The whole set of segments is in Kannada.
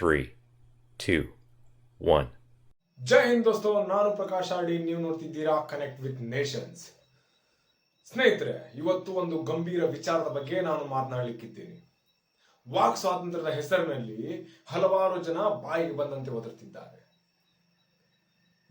three, two, ಒನ್ ಜೈ ಹಿಂದ್ ದೋಸ್ತೋ ನಾನು ಪ್ರಕಾಶ್ ಆರ್ಡಿ. ನೀವು ನೋಡ್ತಿದ್ದೀರಾ ಕನೆಕ್ಟ್ ವಿತ್ ನೇಷನ್ಸ್ ಸ್ನೇಹಿತರೆ ಇವತ್ತು ಒಂದು ಗಂಭೀರ ವಿಚಾರದ ಬಗ್ಗೆ ನಾನು ಮಾತನಾಡಲಿಕ್ಕಿದ್ದೀನಿ. ವಾಕ್ ಸ್ವಾತಂತ್ರ್ಯದ ಹೆಸರಿನಲ್ಲಿ ಹಲವಾರು ಜನ ಬಾಯಿಗೆ ಬಂದಂತೆ ಒದರ್ತಿದ್ದಾರೆ.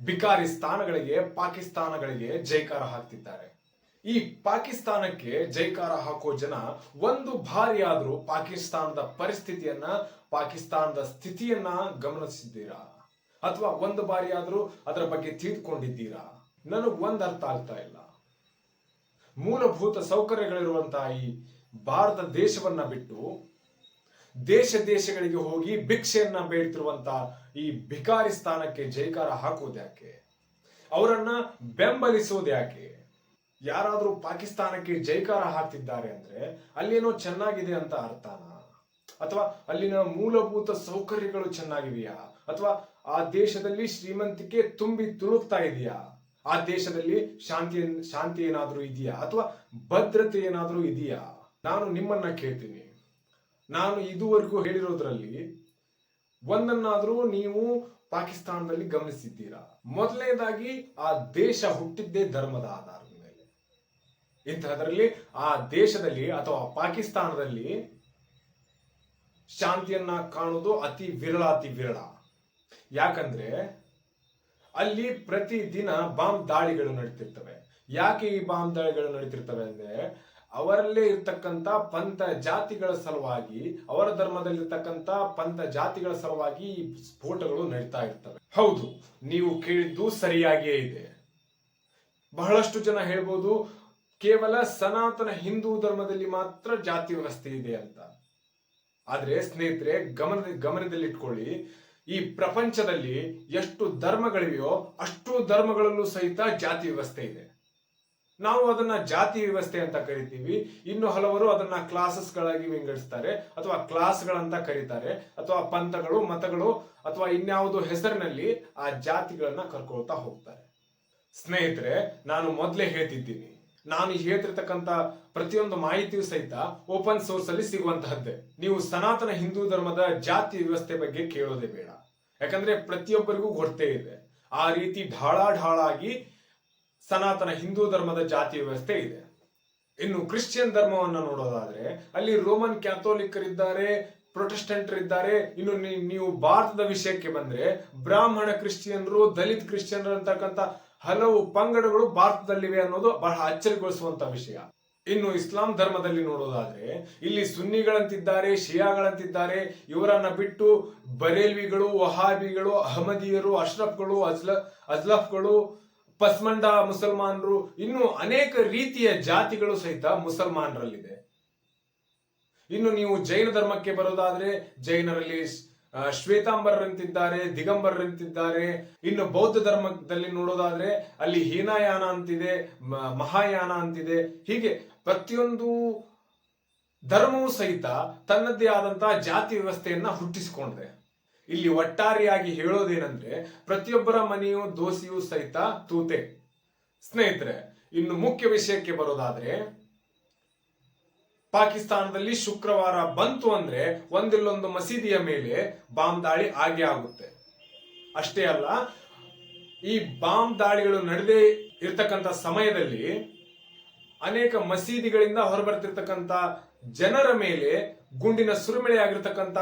ಬಿಕಾರಿ ಸ್ಥಾನಗಳಿಗೆ ಪಾಕಿಸ್ತಾನಗಳಿಗೆ ಜೈಕಾರ ಹಾಕ್ತಿದ್ದಾರೆ. ಈ ಪಾಕಿಸ್ತಾನಕ್ಕೆ ಜೈಕಾರ ಹಾಕೋ ಜನ ಒಂದು ಬಾರಿ ಆದರೂ ಪಾಕಿಸ್ತಾನದ ಪರಿಸ್ಥಿತಿಯನ್ನ, ಪಾಕಿಸ್ತಾನದ ಸ್ಥಿತಿಯನ್ನ ಗಮನಿಸಿದ್ದೀರಾ? ಅಥವಾ ಒಂದು ಬಾರಿ ಆದರೂ ಅದರ ಬಗ್ಗೆ ತಿಳಿದುಕೊಂಡಿದ್ದೀರಾ? ನನಗೆ ಒಂದು ಅರ್ಥ ಆಗ್ತಾ ಇಲ್ಲ. ಮೂಲಭೂತ ಸೌಕರ್ಯಗಳಿರುವಂತಹ ಈ ಭಾರತ ದೇಶವನ್ನ ಬಿಟ್ಟು ದೇಶ ದೇಶಗಳಿಗೆ ಹೋಗಿ ಭಿಕ್ಷೆಯನ್ನ ಬೇಡ್ತಿರುವಂತ ಈ ಭಿಕಾರಿ ಸ್ಥಾನಕ್ಕೆ ಜೈಕಾರ ಹಾಕುವುದ್ಯಾಕೆ ಅವರನ್ನ ಬೆಂಬಲಿಸೋದು ಯಾಕೆ ಯಾರಾದ್ರೂ ಪಾಕಿಸ್ತಾನಕ್ಕೆ ಜೈಕಾರ ಹಾಕ್ತಿದ್ದಾರೆ ಅಂದ್ರೆ ಅಲ್ಲೇನೋ ಚೆನ್ನಾಗಿದೆ ಅಂತ ಅರ್ಥನ? ಅಥವಾ ಅಲ್ಲಿನ ಮೂಲಭೂತ ಸೌಕರ್ಯಗಳು ಚೆನ್ನಾಗಿದೆಯಾ ಅಥವಾ ಆ ದೇಶದಲ್ಲಿ ಶ್ರೀಮಂತಿಕೆ ತುಂಬಿ ತುಳುಕ್ತಾ ಇದೆಯಾ? ಆ ದೇಶದಲ್ಲಿ ಶಾಂತಿ ಶಾಂತಿ ಏನಾದರೂ ಇದೆಯಾ? ಅಥವಾ ಭದ್ರತೆ ಏನಾದರೂ ಇದೆಯಾ? ನಾನು ನಿಮ್ಮನ್ನ ಕೇಳ್ತೀನಿ. ನಾನು ಇದುವರೆಗೂ ಹೇಳಿರೋದ್ರಲ್ಲಿ ಒಂದನ್ನಾದರೂ ನೀವು ಪಾಕಿಸ್ತಾನದಲ್ಲಿ ಗಮನಿಸಿದ್ದೀರಾ. ಮೊದಲನೇದಾಗಿ ಆ ದೇಶ ಹುಟ್ಟಿದ್ದೇ ಧರ್ಮದ ಆಧಾರದ ಮೇಲೆ ಇಂತಹದರಲ್ಲಿ ಆ ದೇಶದಲ್ಲಿ ಅಥವಾ ಪಾಕಿಸ್ತಾನದಲ್ಲಿ ಶಾಂತಿಯನ್ನ ಕಾಣುವುದು ಅತಿ ವಿರಳ ಅತಿ ವಿರಳ. ಯಾಕಂದ್ರೆ ಅಲ್ಲಿ ಪ್ರತಿ ದಿನ ಬಾಂಬ್ ದಾಳಿಗಳು ನಡೀತಿರ್ತವೆ. ಯಾಕೆ ಈ ಬಾಂಬ್ ದಾಳಿಗಳು ನಡೀತಿರ್ತವೆ ಅಂದ್ರೆ ಅವರಲ್ಲೇ ಇರ್ತಕ್ಕಂತ ಪಂಥ ಜಾತಿಗಳ ಸಲುವಾಗಿ, ಅವರ ಧರ್ಮದಲ್ಲಿರ್ತಕ್ಕಂತ ಪಂಥ ಜಾತಿಗಳ ಸಲುವಾಗಿ ಈ ಸ್ಫೋಟಗಳು ನಡೀತಾ ಇರ್ತವೆ. ಹೌದು, ನೀವು ಕೇಳಿದ್ದು ಸರಿಯಾಗಿಯೇ ಇದೆ. ಬಹಳಷ್ಟು ಜನ ಹೇಳ್ಬೋದು ಕೇವಲ ಸನಾತನ ಹಿಂದೂ ಧರ್ಮದಲ್ಲಿ ಮಾತ್ರ ಜಾತಿ ವ್ಯವಸ್ಥೆ ಇದೆ ಅಂತ. ಆದ್ರೆ ಸ್ನೇಹಿತರೆ ಗಮನ ಗಮನದಲ್ಲಿಟ್ಕೊಳ್ಳಿ, ಈ ಪ್ರಪಂಚದಲ್ಲಿ ಎಷ್ಟು ಧರ್ಮಗಳಿವೆಯೋ ಅಷ್ಟು ಧರ್ಮಗಳಲ್ಲೂ ಸಹಿತ ಜಾತಿ ವ್ಯವಸ್ಥೆ ಇದೆ. ನಾವು ಅದನ್ನ ಜಾತಿ ವ್ಯವಸ್ಥೆ ಅಂತ ಕರಿತೀವಿ. ಇನ್ನು ಹಲವರು ಅದನ್ನ ಕ್ಲಾಸಸ್ ಗಳಾಗಿ ವಿಂಗಡಿಸ್ತಾರೆ, ಅಥವಾ ಕ್ಲಾಸ್ಗಳಂತ ಕರೀತಾರೆ, ಅಥವಾ ಪಂಥಗಳು, ಮತಗಳು, ಅಥವಾ ಇನ್ಯಾವುದೋ ಹೆಸರಿನಲ್ಲಿ ಆ ಜಾತಿಗಳನ್ನ ಕರ್ಕೊಳ್ತಾ ಹೋಗ್ತಾರೆ. ಸ್ನೇಹಿತರೆ, ನಾನು ಮೊದಲೇ ಹೇಳ್ತಿದ್ದೀನಿ. ನಾನು ಹೇಳ್ತಿರ್ತಕ್ಕಂತ ಪ್ರತಿಯೊಂದು ಮಾಹಿತಿಯೂ ಸಹಿತ ಓಪನ್ ಸೋರ್ಸ್ ಅಲ್ಲಿ ಸಿಗುವಂತಹದ್ದೇ. ನೀವು ಸನಾತನ ಹಿಂದೂ ಧರ್ಮದ ಜಾತಿ ವ್ಯವಸ್ಥೆ ಬಗ್ಗೆ ಕೇಳೋದೇ ಬೇಡ. ಯಾಕಂದ್ರೆ ಪ್ರತಿಯೊಬ್ಬರಿಗೂ ಗೊತ್ತೇ ಇದೆ. ಆ ರೀತಿ ಢಾಳ ಢಾಳಾಗಿ ಸನಾತನ ಹಿಂದೂ ಧರ್ಮದ ಜಾತಿ ವ್ಯವಸ್ಥೆ ಇದೆ. ಇನ್ನು ಕ್ರಿಶ್ಚಿಯನ್ ಧರ್ಮವನ್ನು ನೋಡೋದಾದ್ರೆ, ಅಲ್ಲಿ ರೋಮನ್ ಕ್ಯಾಥೋಲಿಕರಿದ್ದಾರೆ ಪ್ರೊಟೆಸ್ಟೆಂಟ್ ಇದ್ದಾರೆ ಇನ್ನು ನೀವು ಭಾರತದ ವಿಷಯಕ್ಕೆ ಬಂದ್ರೆ, ಬ್ರಾಹ್ಮಣ ಕ್ರಿಶ್ಚಿಯನ್ರು, ದಲಿತ್ ಕ್ರಿಶ್ಚಿಯನ್ರು ಅಂತಕ್ಕಂಥ ಹಲವು ಪಂಗಡಗಳು ಭಾರತದಲ್ಲಿವೆ ಅನ್ನೋದು ಬಹಳ ಅಚ್ಚರಿಗೊಳಿಸುವಂತ ವಿಷಯ. ಇನ್ನು ಇಸ್ಲಾಂ ಧರ್ಮದಲ್ಲಿ ನೋಡೋದಾದ್ರೆ, ಇಲ್ಲಿ ಸುನ್ನಿಗಳಂತಿದ್ದಾರೆ, ಶಿಯಾಗಳಂತಿದ್ದಾರೆ, ಇವರನ್ನ ಬಿಟ್ಟು ಬರೇಲ್ವಿಗಳು, ವಹಾಬಿಗಳು, ಅಹಮದಿಯರು, ಅಶ್ರಫ್ಗಳು, ಅಜ್ಲ, ಅಜ್ಲಫ್ಗಳು, ಪಸ್ಮಂಡ ಮುಸಲ್ಮಾನರು, ಇನ್ನು ಅನೇಕ ರೀತಿಯ ಜಾತಿಗಳು ಸಹಿತ ಮುಸಲ್ಮಾನರಲ್ಲಿದೆ. ಇನ್ನು ನೀವು ಜೈನ ಧರ್ಮಕ್ಕೆ ಬರೋದಾದ್ರೆ, ಜೈನರಲ್ಲಿ ಶ್ವೇತಾಂಬರರಂತಿದ್ದಾರೆ, ದಿಗಂಬರರಂತಿದ್ದಾರೆ. ಇನ್ನು ಬೌದ್ಧ ಧರ್ಮದಲ್ಲಿ ನೋಡೋದಾದ್ರೆ ಅಲ್ಲಿ ಹೀನಾಯಾನ ಅಂತಿದೆ ಮಹಾಯಾನ ಅಂತಿದೆ. ಹೀಗೆ ಪ್ರತಿಯೊಂದು ಧರ್ಮವೂ ಸಹಿತ ತನ್ನದೇ ಆದಂತಹ ಜಾತಿ ವ್ಯವಸ್ಥೆಯನ್ನ ಹುಟ್ಟಿಸಿಕೊಂಡಿದೆ ಇಲ್ಲಿ ಒಟ್ಟಾರೆಯಾಗಿ ಹೇಳೋದೇನೆಂದ್ರೆ ಪ್ರತಿಯೊಬ್ಬರ ಮನೆಯು ದೋಸೆಯೂ ಸಹಿತ ತೂತೆ. ಸ್ನೇಹಿತರೆ, ಇನ್ನು ಮುಖ್ಯ ವಿಷಯಕ್ಕೆ ಬರೋದಾದ್ರೆ ಪಾಕಿಸ್ತಾನದಲ್ಲಿ ಶುಕ್ರವಾರ ಬಂತು ಅಂದ್ರೆ ಒಂದಿಲ್ಲೊಂದು ಮಸೀದಿಯ ಮೇಲೆ ಬಾಂಬ್ ದಾಳಿ ಆಗೇ ಆಗುತ್ತೆ. ಅಷ್ಟೇ ಅಲ್ಲ, ಈ ಬಾಂಬ್ ದಾಳಿಗಳು ನಡೆದೇ ಇರ್ತಕ್ಕಂಥ ಸಮಯದಲ್ಲಿ ಅನೇಕ ಮಸೀದಿಗಳಿಂದ ಹೊರಬರ್ತಿರ್ತಕ್ಕಂಥ ಜನರ ಮೇಲೆ ಗುಂಡಿನ ಸುರಿಮಳೆಯಾಗಿರ್ತಕ್ಕಂಥ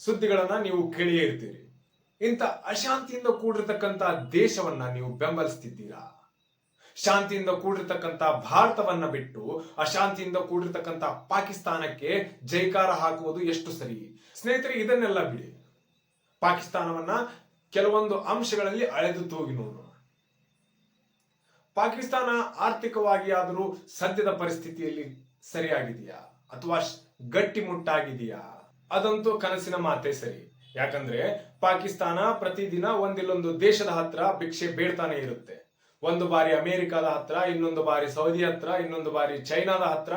ಸುದ್ದಿಗಳನ್ನ ನೀವು ಕೇಳಿಯೇ ಇರ್ತೀರಿ. ಇಂಥ ಅಶಾಂತಿಯಿಂದ ಕೂಡಿರ್ತಕ್ಕಂಥ ದೇಶವನ್ನ ನೀವು ಬೆಂಬಲಿಸ್ತಿದ್ದೀರಾ? ಶಾಂತಿಯಿಂದ ಕೂಡಿರ್ತಕ್ಕಂಥ ಭಾರತವನ್ನ ಬಿಟ್ಟು ಅಶಾಂತಿಯಿಂದ ಕೂಡಿರ್ತಕ್ಕಂಥ ಪಾಕಿಸ್ತಾನಕ್ಕೆ ಜೈಕಾರ ಹಾಕುವುದು ಎಷ್ಟು ಸರಿ? ಸ್ನೇಹಿತರೆ, ಇದನ್ನೆಲ್ಲ ಬಿಡಿ. ಪಾಕಿಸ್ತಾನವನ್ನ ಕೆಲವೊಂದು ಅಂಶಗಳಲ್ಲಿ ಅಳೆದು ತೂಗಿ ನೋಡೋಣ ಪಾಕಿಸ್ತಾನ ಆರ್ಥಿಕವಾಗಿ ಆದರೂ ಸದ್ಯದ ಪರಿಸ್ಥಿತಿಯಲ್ಲಿ ಸರಿಯಾಗಿದೆಯಾ? ಅಥವಾ ಗಟ್ಟಿಮುಟ್ಟಾಗಿದೆಯಾ? ಅದಂತೂ ಕನಸಿನ ಮಾತೇ ಸರಿ. ಯಾಕಂದ್ರೆ ಪಾಕಿಸ್ತಾನ ಪ್ರತಿದಿನ ಒಂದಿಲ್ಲೊಂದು ದೇಶದ ಹತ್ರ ಭಿಕ್ಷೆ ಬೇಡ್ತಾನೆ ಇರುತ್ತೆ. ಒಂದು ಬಾರಿ ಅಮೆರಿಕದ ಹತ್ರ, ಇನ್ನೊಂದು ಬಾರಿ ಸೌದಿ ಹತ್ರ, ಇನ್ನೊಂದು ಬಾರಿ ಚೈನಾದ ಹತ್ರ,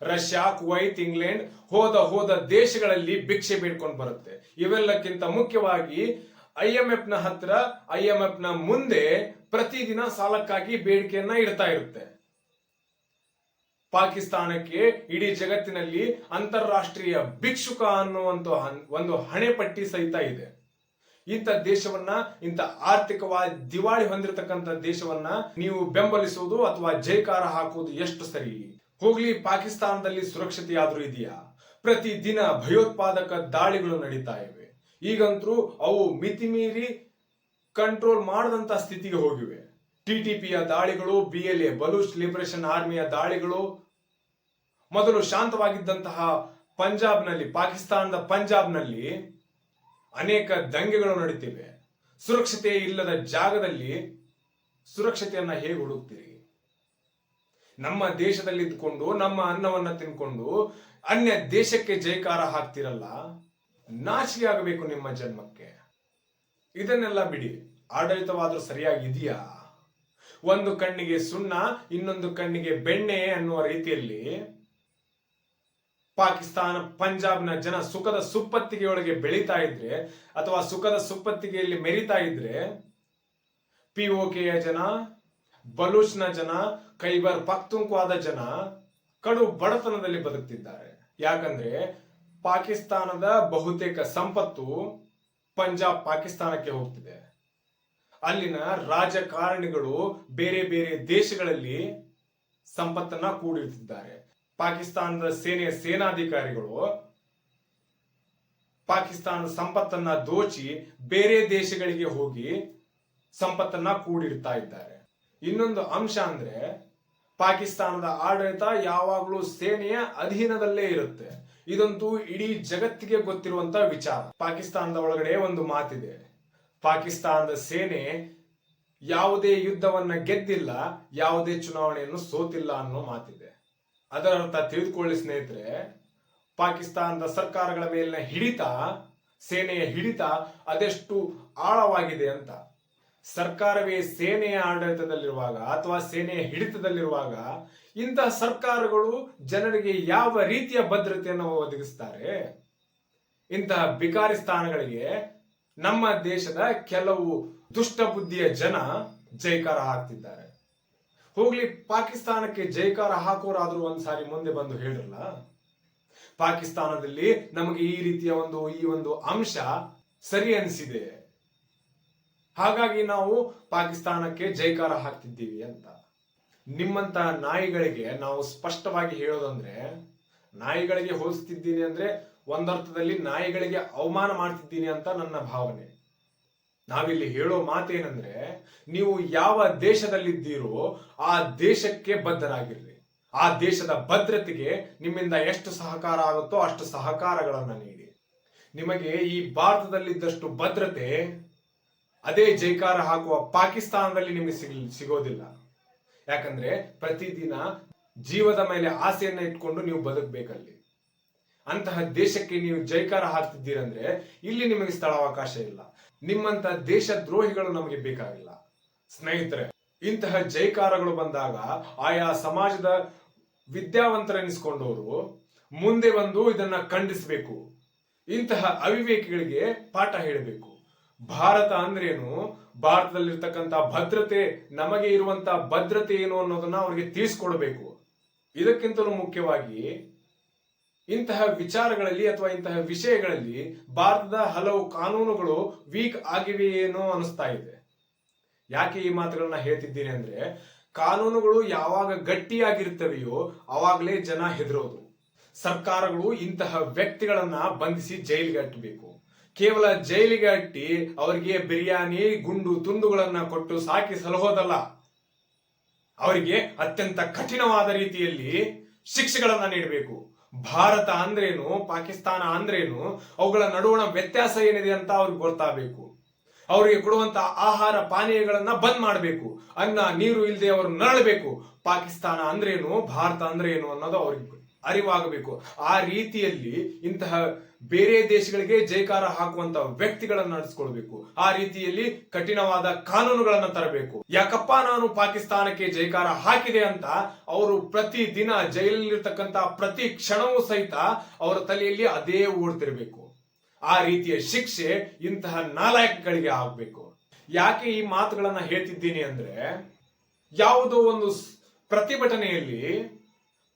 ರಷ್ಯಾ, ಕುವೈತ್, ಇಂಗ್ಲೆಂಡ್ ಹೋದ ಹೋದ ದೇಶಗಳಲ್ಲಿ ಭಿಕ್ಷೆ ಬೇಡ್ಕೊಂಡು ಬರುತ್ತೆ. ಇವೆಲ್ಲಕ್ಕಿಂತ ಮುಖ್ಯವಾಗಿ ಐ ಎಂ ಎಫ್ನ ಹತ್ರ, ಐ ಎಂ ಎಫ್ನ ಮುಂದೆ ಪ್ರತಿದಿನ ಸಾಲಕ್ಕಾಗಿ ಬೇಡಿಕೆಯನ್ನ ಇಡ್ತಾ ಇರುತ್ತೆ. ಪಾಕಿಸ್ತಾನಕ್ಕೆ ಇಡೀ ಜಗತ್ತಿನಲ್ಲಿ ಅಂತಾರಾಷ್ಟ್ರೀಯ ಭಿಕ್ಷುಕ ಅನ್ನುವಂತ ಒಂದು ಹಣೆಪಟ್ಟಿ ಸಹಿತ ಇದೆ. ಇಂಥ ದೇಶವನ್ನ, ಇಂಥ ಆರ್ಥಿಕವಾಗಿ ದಿವಾಳಿ ಹೊಂದಿರತಕ್ಕಂಥ ದೇಶವನ್ನ ನೀವು ಬೆಂಬಲಿಸುವುದು ಅಥವಾ ಜೈಕಾರ ಹಾಕುವುದು ಎಷ್ಟು ಸರಿ? ಹೋಗ್ಲಿ, ಪಾಕಿಸ್ತಾನದಲ್ಲಿ ಸುರಕ್ಷತೆಯಾದ್ರೂ ಇದೆಯಾ? ಪ್ರತಿ ದಿನ ಭಯೋತ್ಪಾದಕ ದಾಳಿಗಳು ನಡೀತಾ ಇವೆ. ಈಗಂತೂ ಅವು ಮಿತಿಮೀರಿ ಕಂಟ್ರೋಲ್ ಮಾಡದಂತ ಸ್ಥಿತಿಗೆ ಹೋಗಿವೆ. ಟಿಟಿಪಿಯ ದಾಳಿಗಳು, B L A, Baloch liberation ಆರ್ಮಿಯ ದಾಳಿಗಳು, ಮೊದಲು ಶಾಂತವಾಗಿದ್ದಂತಹ ಪಂಜಾಬ್ನಲ್ಲಿ, ಪಾಕಿಸ್ತಾನದ ಪಂಜಾಬ್ನಲ್ಲಿ ಅನೇಕ ದಂಗೆಗಳು ನಡೀತಿವೆ. ಸುರಕ್ಷತೆ ಇಲ್ಲದ ಜಾಗದಲ್ಲಿ ಸುರಕ್ಷತೆಯನ್ನ ಹೇಗೆ ಹುಡುಕ್ತೀರಿ? ನಮ್ಮ ದೇಶದಲ್ಲಿ ಇದ್ಕೊಂಡು, ನಮ್ಮ ಅನ್ನವನ್ನ ತಿನ್ಕೊಂಡು, ಅನ್ಯ ದೇಶಕ್ಕೆ ಜೈಕಾರ ಹಾಕ್ತಿರಲ್ಲ, ನಾಚಿಕೆ ಆಗಬೇಕು ನಿಮ್ಮ ಜನ್ಮಕ್ಕೆ. ಇದನ್ನೆಲ್ಲ ಬಿಡಿ. ಆಡಳಿತವಾದರೂ ಸರಿಯಾಗಿ ಇದೆಯಾ ಒಂದು ಕಣ್ಣಿಗೆ ಸುಣ್ಣ, ಇನ್ನೊಂದು ಕಣ್ಣಿಗೆ ಬೆಣ್ಣೆ ಅನ್ನುವ ರೀತಿಯಲ್ಲಿ ಪಾಕಿಸ್ತಾನ ಪಂಜಾಬ್ನ ಜನ ಸುಖದ ಸುಪ್ಪತ್ತಿಗೆಯೊಳಗೆ ಬೆಳೀತಾ ಇದ್ರೆ ಅಥವಾ ಸುಖದ ಸುಪ್ಪತ್ತಿಗೆಯಲ್ಲಿ ಮೆರಿತಾ ಇದ್ರೆ ಕೆಯ ಜನ, ಬಲೂಚ್ನ ಜನ, ಕೈಬರ್ ಪಕ್ತುಂಕ್ವಾದ ಜನ ಕಡು ಬಡತನದಲ್ಲಿ ಬದುಕ್ತಿದ್ದಾರೆ. ಯಾಕಂದ್ರೆ ಪಾಕಿಸ್ತಾನದ ಬಹುತೇಕ ಸಂಪತ್ತು ಪಂಜಾಬ್ ಪಾಕಿಸ್ತಾನಕ್ಕೆ ಹೋಗ್ತಿದೆ. ಅಲ್ಲಿನ ರಾಜಕಾರಣಿಗಳು ಬೇರೆ ಬೇರೆ ದೇಶಗಳಲ್ಲಿ ಸಂಪತ್ತನ್ನ ಕೂಡಿರ್ತಿದ್ದಾರೆ. ಪಾಕಿಸ್ತಾನದ ಸೇನೆಯ ಸೇನಾಧಿಕಾರಿಗಳು ಪಾಕಿಸ್ತಾನದ ಸಂಪತ್ತನ್ನ ದೋಚಿ ಬೇರೆ ದೇಶಗಳಿಗೆ ಹೋಗಿ ಸಂಪತ್ತನ್ನ ಕೂಡಿಡ್ತಾ ಇದ್ದಾರೆ. ಇನ್ನೊಂದು ಅಂಶ ಅಂದ್ರೆ ಪಾಕಿಸ್ತಾನದ ಆಡಳಿತ ಯಾವಾಗಲೂ ಸೇನೆಯ ಅಧೀನದಲ್ಲೇ ಇರುತ್ತೆ. ಇದಂತೂ ಇಡೀ ಜಗತ್ತಿಗೆ ಗೊತ್ತಿರುವಂತ ವಿಚಾರ. ಪಾಕಿಸ್ತಾನದ ಒಳಗಡೆ ಒಂದು ಮಾತಿದೆ. ಪಾಕಿಸ್ತಾನದ ಸೇನೆ ಯಾವುದೇ ಯುದ್ಧವನ್ನ ಗೆದ್ದಿಲ್ಲ, ಯಾವುದೇ ಚುನಾವಣೆಯನ್ನು ಸೋತಿಲ್ಲ ಅನ್ನೋ ಮಾತಿದೆ. ಅದರ ಅರ್ಥ ತಿಳಿದುಕೊಳ್ಳಿ ಸ್ನೇಹಿತರೆ, ಪಾಕಿಸ್ತಾನದ ಸರ್ಕಾರಗಳ ಮೇಲಿನ ಹಿಡಿತ, ಸೇನೆಯ ಹಿಡಿತ ಅದೆಷ್ಟು ಆಳವಾಗಿದೆ ಅಂತ. ಸರ್ಕಾರವೇ ಸೇನೆಯ ಆಡಳಿತದಲ್ಲಿರುವಾಗ ಅಥವಾ ಸೇನೆಯ ಹಿಡಿತದಲ್ಲಿರುವಾಗ ಇಂತಹ ಸರ್ಕಾರಗಳು ಜನರಿಗೆ ಯಾವ ರೀತಿಯ ಭದ್ರತೆಯನ್ನು ಒದಗಿಸ್ತಾರೆ? ಇಂತಹ ಬಿಕಾರಿ ಸ್ಥಾನಗಳಿಗೆ ನಮ್ಮ ದೇಶದ ಕೆಲವು ದುಷ್ಟ ಬುದ್ಧಿಯ ಜನ ಜೈಕಾರ ಹಾಕ್ತಿದ್ದಾರೆ ಹೋಗ್ಲಿ, ಪಾಕಿಸ್ತಾನಕ್ಕೆ ಜೈಕಾರ ಹಾಕೋರಾದ್ರೂ ಒಂದ್ಸಾರಿ ಮುಂದೆ ಬಂದು ಹೇಳಿರಲ್ಲ? ಪಾಕಿಸ್ತಾನದಲ್ಲಿ ನಮಗೆ ಈ ರೀತಿಯ ಒಂದು, ಈ ಒಂದು ಅಂಶ ಸರಿ ಅನಿಸಿದೆ. ಹಾಗಾಗಿ ನಾವು ಪಾಕಿಸ್ತಾನಕ್ಕೆ ಜೈಕಾರ ಹಾಕ್ತಿದ್ದೀವಿ ಅಂತ. ನಿಮ್ಮಂತ ನಾಯಿಗಳಿಗೆ ನಾವು ಸ್ಪಷ್ಟವಾಗಿ ಹೇಳೋದಂದ್ರೆ, ನಾಯಿಗಳಿಗೆ ಹೋಲಿಸ್ತಿದ್ದೀನಿ ಅಂದ್ರೆ ಒಂದರ್ಥದಲ್ಲಿ ನಾಯಿಗಳಿಗೆ ಅವಮಾನ ಮಾಡ್ತಿದ್ದೀನಿ ಅಂತ ನನ್ನ ಭಾವನೆ. ನಾವಿಲ್ಲಿ ಹೇಳೋ ಮಾತೇನಂದ್ರೆ, ನೀವು ಯಾವ ದೇಶದಲ್ಲಿದ್ದೀರೋ ಆ ದೇಶಕ್ಕೆ ಬದ್ಧರಾಗಿರ್ರಿ. ಆ ದೇಶದ ಭದ್ರತೆಗೆ ನಿಮ್ಮಿಂದ ಎಷ್ಟು ಸಹಕಾರ ಆಗುತ್ತೋ ಅಷ್ಟು ಸಹಕಾರಗಳನ್ನ ನೀಡಿ. ನಿಮಗೆ ಈ ಭಾರತದಲ್ಲಿದ್ದಷ್ಟು ಭದ್ರತೆ ಅದೇ ಜೈಕಾರ ಹಾಕುವ ಪಾಕಿಸ್ತಾನದಲ್ಲಿ ನಿಮಗೆ ಸಿಗ್ ಸಿಗೋದಿಲ್ಲ. ಯಾಕಂದ್ರೆ ಪ್ರತಿದಿನ ಜೀವದ ಮೇಲೆ ಆಸೆಯನ್ನ ಇಟ್ಕೊಂಡು ನೀವು ಬದುಕಬೇಕಲ್ಲಿ. ಅಂತಹ ದೇಶಕ್ಕೆ ನೀವು ಜೈಕಾರ ಹಾಕ್ತಿದ್ದೀರಂದ್ರೆ ಇಲ್ಲಿ ನಿಮಗೆ ಸ್ಥಳಾವಕಾಶ ಇಲ್ಲ. ನಿಮ್ಮಂತ ದೇಶ ದ್ರೋಹಿಗಳು ನಮಗೆ ಬೇಕಾಗಿಲ್ಲ. ಸ್ನೇಹಿತರೆ, ಇಂತಹ ಜೈಕಾರಗಳು ಬಂದಾಗ ಆಯಾ ಸಮಾಜದ ವಿದ್ಯಾವಂತರೆನಿಸಿಕೊಂಡವರು ಮುಂದೆ ಬಂದು ಇದನ್ನ ಖಂಡಿಸಬೇಕು. ಇಂತಹ ಅವಿವೇಕಿಗಳಿಗೆ ಪಾಠ ಹೇಳಬೇಕು. ಭಾರತ ಅಂದ್ರೇನು? ಭಾರತದಲ್ಲಿರ್ತಕ್ಕಂಥ ಭದ್ರತೆ, ನಮಗೆ ಇರುವಂತ ಭದ್ರತೆ ಏನು ಅನ್ನೋದನ್ನ ಅವರಿಗೆ ತಿಳಿಸ್ಕೊಡ್ಬೇಕು. ಇದಕ್ಕಿಂತಲೂ ಮುಖ್ಯವಾಗಿ ಇಂತಹ ವಿಚಾರಗಳಲ್ಲಿ ಅಥವಾ ಇಂತಹ ವಿಷಯಗಳಲ್ಲಿ ಭಾರತದ ಹಲವು ಕಾನೂನುಗಳು ವೀಕ್ ಆಗಿವೆಯೇನೋ ಅನಿಸ್ತಾ ಇದೆ. ಯಾಕೆ ಈ ಮಾತುಗಳನ್ನ ಹೇಳ್ತಿದ್ದೀನಿ ಅಂದ್ರೆ, ಕಾನೂನುಗಳು ಯಾವಾಗ ಗಟ್ಟಿಯಾಗಿರ್ತವೆಯೋ ಅವಾಗಲೇ ಜನ ಹೆದರೋದು. ಸರ್ಕಾರಗಳು ಇಂತಹ ವ್ಯಕ್ತಿಗಳನ್ನ ಬಂಧಿಸಿ ಜೈಲಿಗೆ ಅಟ್ಟಬೇಕು. ಕೇವಲ ಜೈಲಿಗೆ ಅಟ್ಟಿ ಅವರಿಗೆ ಬಿರಿಯಾನಿ, ಗುಂಡು, ತುಂಡುಗಳನ್ನ ಕೊಟ್ಟು ಸಾಕಿ ಸಲಹೋದಲ್ಲ. ಅವರಿಗೆ ಅತ್ಯಂತ ಕಠಿಣವಾದ ರೀತಿಯಲ್ಲಿ ಶಿಕ್ಷೆಗಳನ್ನ ನೀಡಬೇಕು. ಭಾರತ ಅಂದ್ರೇನು, ಪಾಕಿಸ್ತಾನ ಅಂದ್ರೇನು, ಅವುಗಳ ನಡುವಣ ವ್ಯತ್ಯಾಸ ಏನಿದೆ ಅಂತ ಅವ್ರಿಗೆ ಗೊತ್ತಾಗಬೇಕು. ಅವರಿಗೆ ಕೊಡುವಂತ ಆಹಾರ ಪಾನೀಯಗಳನ್ನ ಬಂದ್ ಮಾಡಬೇಕು. ಅನ್ನ, ನೀರು ಇಲ್ಲದೆ ಅವರು ನರಳಬೇಕು. ಪಾಕಿಸ್ತಾನ ಅಂದ್ರೇನು, ಭಾರತ ಅಂದ್ರೇನು ಅನ್ನೋದು ಅವ್ರಿಗೆ ಅರಿವಾಗಬೇಕು. ಆ ರೀತಿಯಲ್ಲಿ ಇಂತಹ ಬೇರೆ ದೇಶಗಳಿಗೆ ಜೈಕಾರ ಹಾಕುವಂತಹ ವ್ಯಕ್ತಿಗಳನ್ನು ನಡೆಸಿಕೊಳ್ಬೇಕು. ಆ ರೀತಿಯಲ್ಲಿ ಕಠಿಣವಾದ ಕಾನೂನುಗಳನ್ನ ತರಬೇಕು. ಯಾಕಪ್ಪ ನಾನು ಪಾಕಿಸ್ತಾನಕ್ಕೆ ಜೈಕಾರ ಹಾಕಿದೆ ಅಂತ ಅವರು ಪ್ರತಿ ದಿನ ಜೈಲಲ್ಲಿರ್ತಕ್ಕಂತಹ ಪ್ರತಿ ಕ್ಷಣವೂ ಸಹಿತ ಅವರ ತಲೆಯಲ್ಲಿ ಅದೇ ಓಡ್ತಿರ್ಬೇಕು. ಆ ರೀತಿಯ ಶಿಕ್ಷೆ ಇಂತಹ ನಾಲಾಯಕಗಳಿಗೆ ಆಗ್ಬೇಕು. ಯಾಕೆ ಈ ಮಾತುಗಳನ್ನ ಹೇಳ್ತಿದ್ದೀನಿ ಅಂದ್ರೆ ಯಾವುದೋ ಒಂದು ಪ್ರತಿಭಟನೆಯಲ್ಲಿ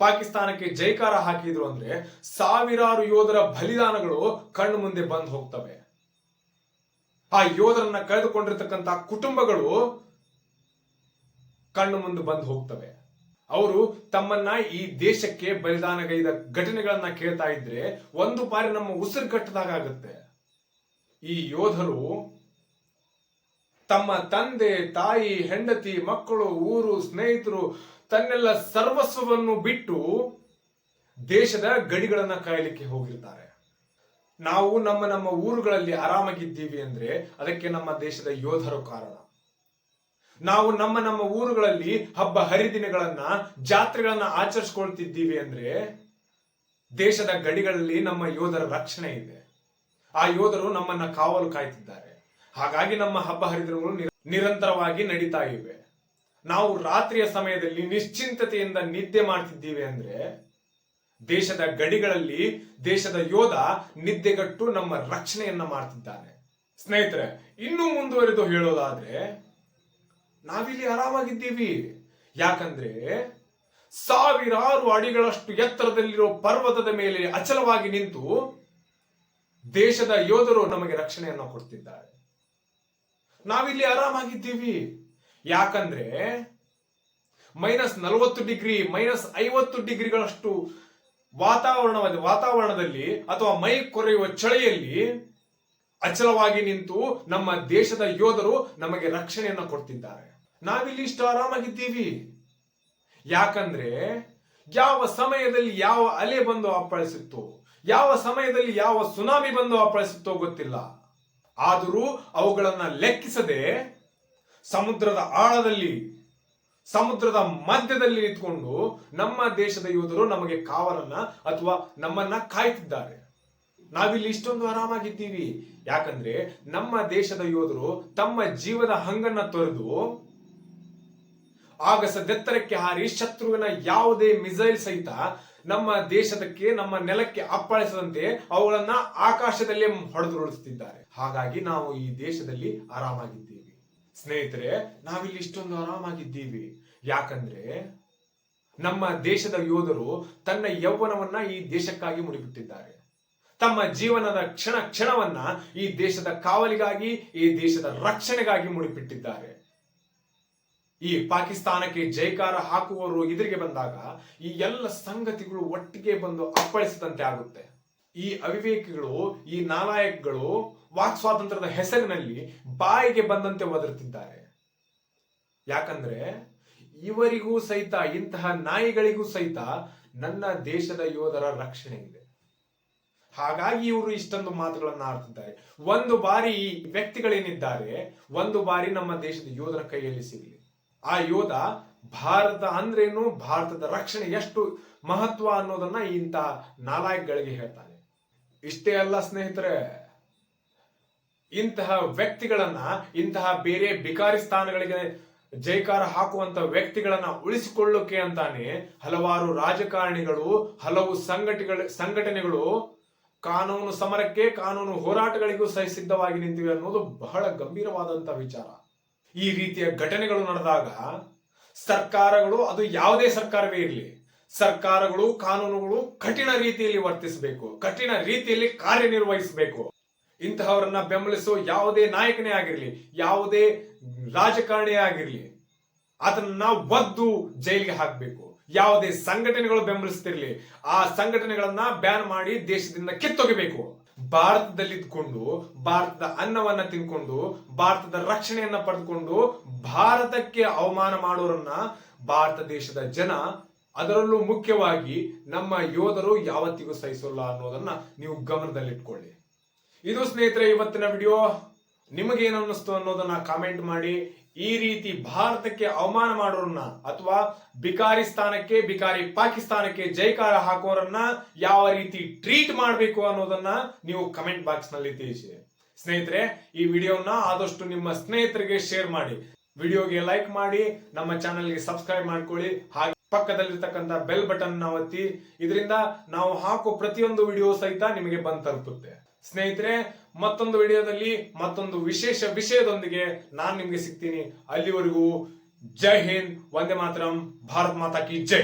ಪಾಕಿಸ್ತಾನಕ್ಕೆ ಜೈಕಾರ ಹಾಕಿದ್ರು ಅಂದ್ರೆ ಸಾವಿರಾರು ಯೋಧರ ಬಲಿದಾನಗಳು ಕಣ್ಣು ಮುಂದೆ ಬಂದು ಹೋಗ್ತವೆ. ಆ ಯೋಧರನ್ನ ಕಳೆದುಕೊಂಡಿರ್ತಕ್ಕಂಥ ಕುಟುಂಬಗಳು ಕಣ್ಣು ಮುಂದೆ ಬಂದು ಹೋಗ್ತವೆ. ಅವರು ತಮ್ಮನ್ನ ಈ ದೇಶಕ್ಕೆ ಬಲಿದಾನಗೈದ ಘಟನೆಗಳನ್ನ ಕೇಳ್ತಾ ಇದ್ರೆ ಒಂದು ಬಾರಿ ನಮ್ಮ ಉಸಿರು ಕಟ್ಟದಾಗ ಆಗುತ್ತೆ. ಈ ಯೋಧರು ತಮ್ಮ ತಂದೆ, ತಾಯಿ, ಹೆಂಡತಿ, ಮಕ್ಕಳು, ಊರು, ಸ್ನೇಹಿತರು ತನ್ನೆಲ್ಲ ಸರ್ವಸ್ವವನ್ನು ಬಿಟ್ಟು ದೇಶದ ಗಡಿಗಳನ್ನ ಕಾಯಲಿಕ್ಕೆ ಹೋಗಿರ್ತಾರೆ. ನಾವು ನಮ್ಮ ನಮ್ಮ ಊರುಗಳಲ್ಲಿ ಆರಾಮಾಗಿದ್ದೀವಿ ಅಂದ್ರೆ ಅದಕ್ಕೆ ನಮ್ಮ ದೇಶದ ಯೋಧರು ಕಾರಣ. ನಾವು ನಮ್ಮ ನಮ್ಮ ಊರುಗಳಲ್ಲಿ ಹಬ್ಬ ಹರಿದಿನಗಳನ್ನ, ಜಾತ್ರೆಗಳನ್ನ ಆಚರಿಸ್ಕೊಳ್ತಿದ್ದೀವಿ ಅಂದ್ರೆ ದೇಶದ ಗಡಿಗಳಲ್ಲಿ ನಮ್ಮ ಯೋಧರ ರಕ್ಷಣೆ ಇದೆ. ಆ ಯೋಧರು ನಮ್ಮನ್ನ ಕಾವಲು ಕಾಯ್ತಿದ್ದಾರೆ. ಹಾಗಾಗಿ ನಮ್ಮ ಹಬ್ಬ ಹರಿದಿನಗಳು ನಿರಂತರವಾಗಿ ನಡೀತಾ ಇವೆ. ನಾವು ರಾತ್ರಿಯ ಸಮಯದಲ್ಲಿ ನಿಶ್ಚಿಂತತೆಯಿಂದ ನಿದ್ದೆ ಮಾಡ್ತಿದ್ದೀವಿ ಅಂದ್ರೆ ದೇಶದ ಗಡಿಗಳಲ್ಲಿ ದೇಶದ ಯೋಧ ನಿದ್ದೆಗಟ್ಟು ನಮ್ಮ ರಕ್ಷಣೆಯನ್ನ ಮಾಡ್ತಿದ್ದಾನೆ. ಸ್ನೇಹಿತರೆ, ಇನ್ನೂ ಮುಂದುವರೆದು ಹೇಳೋದಾದ್ರೆ ನಾವಿಲ್ಲಿ ಆರಾಮಾಗಿದ್ದೀವಿ. ಯಾಕಂದ್ರೆ ಸಾವಿರಾರು ಅಡಿಗಳಷ್ಟು ಎತ್ತರದಲ್ಲಿರೋ ಪರ್ವತದ ಮೇಲೆ ಅಚಲವಾಗಿ ನಿಂತು ದೇಶದ ಯೋಧರು ನಮಗೆ ರಕ್ಷಣೆಯನ್ನು ಕೊಡ್ತಿದ್ದಾರೆ. ನಾವಿಲ್ಲಿ ಆರಾಮಾಗಿದ್ದೀವಿ. ಯಾಕಂದ್ರೆ ಮೈನಸ್ ನಲವತ್ತು ಡಿಗ್ರಿ ಮೈನಸ್ ಐವತ್ತು ಡಿಗ್ರಿಗಳಷ್ಟು ವಾತಾವರಣ ವಾತಾವರಣದಲ್ಲಿ ಅಥವಾ ಮೈ ಕೊರೆಯುವ ಚಳಿಯಲ್ಲಿ ಅಚಲವಾಗಿ ನಿಂತು ನಮ್ಮ ದೇಶದ ಯೋಧರು ನಮಗೆ ರಕ್ಷಣೆಯನ್ನು ಕೊಡ್ತಿದ್ದಾರೆ. ನಾವಿಲ್ಲಿ ಇಷ್ಟು ಆರಾಮಾಗಿದ್ದೀವಿ. ಯಾಕಂದ್ರೆ ಯಾವ ಸಮಯದಲ್ಲಿ ಯಾವ ಅಲೆ ಬಂದು ಅಪ್ಪಳಿಸುತ್ತೋ, ಯಾವ ಸಮಯದಲ್ಲಿ ಯಾವ ಸುನಾಮಿ ಬಂದು ಅಪ್ಪಳಿಸುತ್ತೋ ಗೊತ್ತಿಲ್ಲ. ಆದರೂ ಅವುಗಳನ್ನ ಲೆಕ್ಕಿಸದೆ ಸಮುದ್ರದ ಆಳದಲ್ಲಿ, ಸಮುದ್ರದ ಮಧ್ಯದಲ್ಲಿ ನಿಂತ್ಕೊಂಡು ನಮ್ಮ ದೇಶದ ಯೋಧರು ನಮಗೆ ಕಾವಲನ್ನ ಅಥವಾ ನಮ್ಮನ್ನ ಕಾಯ್ತಿದ್ದಾರೆ. ನಾವಿಲ್ಲಿ ಇಷ್ಟೊಂದು ಆರಾಮಾಗಿದ್ದೀವಿ. ಯಾಕಂದ್ರೆ ನಮ್ಮ ದೇಶದ ಯೋಧರು ತಮ್ಮ ಜೀವದ ಹಂಗನ್ನ ತೊರೆದು ಆಗಸದೆತ್ತರಕ್ಕೆ ಹಾರಿ ಶತ್ರುವಿನ ಯಾವುದೇ ಮಿಸೈಲ್ ಸಹಿತ ನಮ್ಮ ದೇಶದಕ್ಕೆ, ನಮ್ಮ ನೆಲಕ್ಕೆ ಅಪ್ಪಳಿಸದಂತೆ ಅವುಗಳನ್ನ ಆಕಾಶದಲ್ಲೇ ಹೊಡೆದುರುಳಿಸುತ್ತಿದ್ದಾರೆ. ಹಾಗಾಗಿ ನಾವು ಈ ದೇಶದಲ್ಲಿ ಆರಾಮಾಗಿದ್ದೀವಿ. ಸ್ನೇಹಿತರೆ, ನಾವಿಲ್ಲಿ ಇಷ್ಟೊಂದು ಆರಾಮಾಗಿದ್ದೀವಿ. ಯಾಕಂದ್ರೆ ನಮ್ಮ ದೇಶದ ಯೋಧರು ತನ್ನ ಯೌವನವನ್ನ ಈ ದೇಶಕ್ಕಾಗಿ ಮುಡಿಬಿಟ್ಟಿದ್ದಾರೆ. ತಮ್ಮ ಜೀವನದ ಕ್ಷಣ ಕ್ಷಣವನ್ನ ಈ ದೇಶದ ಕಾವಲಿಗಾಗಿ, ಈ ದೇಶದ ರಕ್ಷಣೆಗಾಗಿ ಮುಡಿಪಿಟ್ಟಿದ್ದಾರೆ ಈ ಪಾಕಿಸ್ತಾನಕ್ಕೆ ಜೈಕಾರ ಹಾಕುವವರು ಎದುರಿಗೆ ಬಂದಾಗ ಈ ಎಲ್ಲ ಸಂಗತಿಗಳು ಒಟ್ಟಿಗೆ ಬಂದು ಅಪ್ಪಳಿಸಿದಂತೆ ಆಗುತ್ತೆ. ಈ ಅವಿವೇಕಿಗಳು, ಈ ನಾಲಾಯಕ್ಗಳು ವಾಕ್ ಸ್ವಾತಂತ್ರ್ಯದ ಹೆಸರಿನಲ್ಲಿ ಬಾಯಿಗೆ ಬಂದಂತೆ ಒದರುತ್ತಿದ್ದಾರೆ ಯಾಕಂದ್ರೆ ಇವರಿಗೂ ಸಹಿತ, ಇಂತಹ ನಾಯಿಗಳಿಗೂ ಸಹಿತ ನನ್ನ ದೇಶದ ಯೋಧರ ರಕ್ಷಣೆ ಇದೆ. ಹಾಗಾಗಿ ಇವರು ಇಷ್ಟೊಂದು ಮಾತುಗಳನ್ನು ಆಡ್ತಿದ್ದಾರೆ. ಒಂದು ಬಾರಿ ಈ ವ್ಯಕ್ತಿಗಳೇನಿದ್ದಾರೆ, ಒಂದು ಬಾರಿ ನಮ್ಮ ದೇಶದ ಯೋಧರ ಕೈಯಲ್ಲಿ ಸಿಗಲಿ. ಆ ಯೋಧ ಭಾರತ ಅಂದ್ರೇನು, ಭಾರತದ ರಕ್ಷಣೆ ಎಷ್ಟು ಮಹತ್ವ ಅನ್ನೋದನ್ನ ಇಂತಹ ನಾಲಾಯಕ್ಗಳಿಗೆ ಹೇಳ್ತಾನೆ. ಇಷ್ಟೇ ಅಲ್ಲ ಸ್ನೇಹಿತರೆ ಇಂತಹ ವ್ಯಕ್ತಿಗಳನ್ನ, ಇಂತಹ ಬೇರೆ ಬಿಕಾರಿ ಸ್ಥಾನಗಳಿಗೆ ಜೈಕಾರ ಹಾಕುವಂತ ವ್ಯಕ್ತಿಗಳನ್ನ ಉಳಿಸಿಕೊಳ್ಳೋಕೆ ಅಂತಾನೆ ಹಲವಾರು ರಾಜಕಾರಣಿಗಳು, ಹಲವು ಸಂಘಟನೆಗಳು ಸಂಘಟನೆಗಳು ಕಾನೂನು ಸಮರಕ್ಕೆ, ಕಾನೂನು ಹೋರಾಟಗಳಿಗೂ ಸಹ ಸಿದ್ಧವಾಗಿ ನಿಂತಿವೆ ಅನ್ನೋದು ಬಹಳ ಗಂಭೀರವಾದಂತಹ ವಿಚಾರ. ಈ ರೀತಿಯ ಘಟನೆಗಳು ನಡೆದಾಗ ಸರ್ಕಾರಗಳು, ಅದು ಯಾವುದೇ ಸರ್ಕಾರವೇ ಇರಲಿ, ಸರ್ಕಾರಗಳು, ಕಾನೂನುಗಳು ಕಠಿಣ ರೀತಿಯಲ್ಲಿ ವರ್ತಿಸಬೇಕು, ಕಠಿಣ ರೀತಿಯಲ್ಲಿ ಕಾರ್ಯನಿರ್ವಹಿಸಬೇಕು. ಇಂತಹವರನ್ನ ಬೆಂಬಲಿಸೋ ಯಾವುದೇ ನಾಯಕನೇ ಆಗಿರಲಿ, ಯಾವುದೇ ರಾಜಕಾರಣಿ ಆಗಿರಲಿ ಅದನ್ನ ಒದ್ದು ಜೈಲಿಗೆ ಹಾಕಬೇಕು. ಯಾವುದೇ ಸಂಘಟನೆಗಳು ಬೆಂಬಲಿಸ್ತಿರ್ಲಿ, ಆ ಸಂಘಟನೆಗಳನ್ನ ಬ್ಯಾನ್ ಮಾಡಿ ದೇಶದಿಂದ ಕಿತ್ತೊಗಿಬೇಕು. ಭಾರತದಲ್ಲಿದ್ಕೊಂಡು, ಭಾರತದ ಅನ್ನವನ್ನ ತಿನ್ಕೊಂಡು, ಭಾರತದ ರಕ್ಷಣೆಯನ್ನ ಪಡೆದುಕೊಂಡು, ಭಾರತಕ್ಕೆ ಅವಮಾನ ಮಾಡೋರನ್ನ ಭಾರತ ದೇಶದ ಜನ, ಅದರಲ್ಲೂ ಮುಖ್ಯವಾಗಿ ನಮ್ಮ ಯೋಧರು ಯಾವತ್ತಿಗೂ ಸಹಿಸೋಲ್ಲ ಅನ್ನೋದನ್ನ ನೀವು ಗಮನದಲ್ಲಿಟ್ಕೊಳ್ಳಿ. ಇದು ಸ್ನೇಹಿತರೆ, ಇವತ್ತಿನ ವಿಡಿಯೋ ನಿಮಗೆ ಏನನ್ನಿಸ್ತು ಅನ್ನೋದನ್ನ ಕಾಮೆಂಟ್ ಮಾಡಿ. ಈ ರೀತಿ ಭಾರತಕ್ಕೆ ಅವಮಾನ ಮಾಡೋರನ್ನ ಅಥವಾ ಬಿಕಾರಿ ಸ್ಥಾನಕ್ಕೆ, ಬಿಕಾರಿ ಪಾಕಿಸ್ತಾನಕ್ಕೆ ಜೈಕಾರ ಹಾಕೋರನ್ನ ಯಾವ ರೀತಿ ಟ್ರೀಟ್ ಮಾಡಬೇಕು ಅನ್ನೋದನ್ನ ನೀವು ಕಮೆಂಟ್ ಬಾಕ್ಸ್ನಲ್ಲಿ ತಿಳಿಸಿ. ಸ್ನೇಹಿತರೆ, ಈ ವಿಡಿಯೋನ ಆದಷ್ಟು ನಿಮ್ಮ ಸ್ನೇಹಿತರಿಗೆ ಶೇರ್ ಮಾಡಿ. ವಿಡಿಯೋಗೆ ಲೈಕ್ ಮಾಡಿ, ನಮ್ಮ ಚಾನೆಲ್ಗೆ ಸಬ್ಸ್ಕ್ರೈಬ್ ಮಾಡ್ಕೊಳ್ಳಿ. ಹಾಗೆ ಪಕ್ಕದಲ್ಲಿರ್ತಕ್ಕಂಥ ಬೆಲ್ ಬಟನ್ ಒತ್ತಿ. ಇದರಿಂದ ನಾವು ಹಾಕೋ ಪ್ರತಿಯೊಂದು ವಿಡಿಯೋ ಸಹಿತ ನಿಮಗೆ ಬಂದು ತಲುಪುತ್ತೆ. ಸ್ನೇಹಿತರೆ, ಮತ್ತೊಂದು ವಿಡಿಯೋದಲ್ಲಿ ಮತ್ತೊಂದು ವಿಶೇಷ ವಿಷಯದೊಂದಿಗೆ ನಾನು ನಿಮಗೆ ಸಿಗ್ತೀನಿ. ಅಲ್ಲಿವರೆಗೂ ಜೈ ಹಿಂದ್, ವಂದೇ ಮಾತರಂ, ಭಾರತ್ ಮಾತಾ ಕಿ ಜೈ.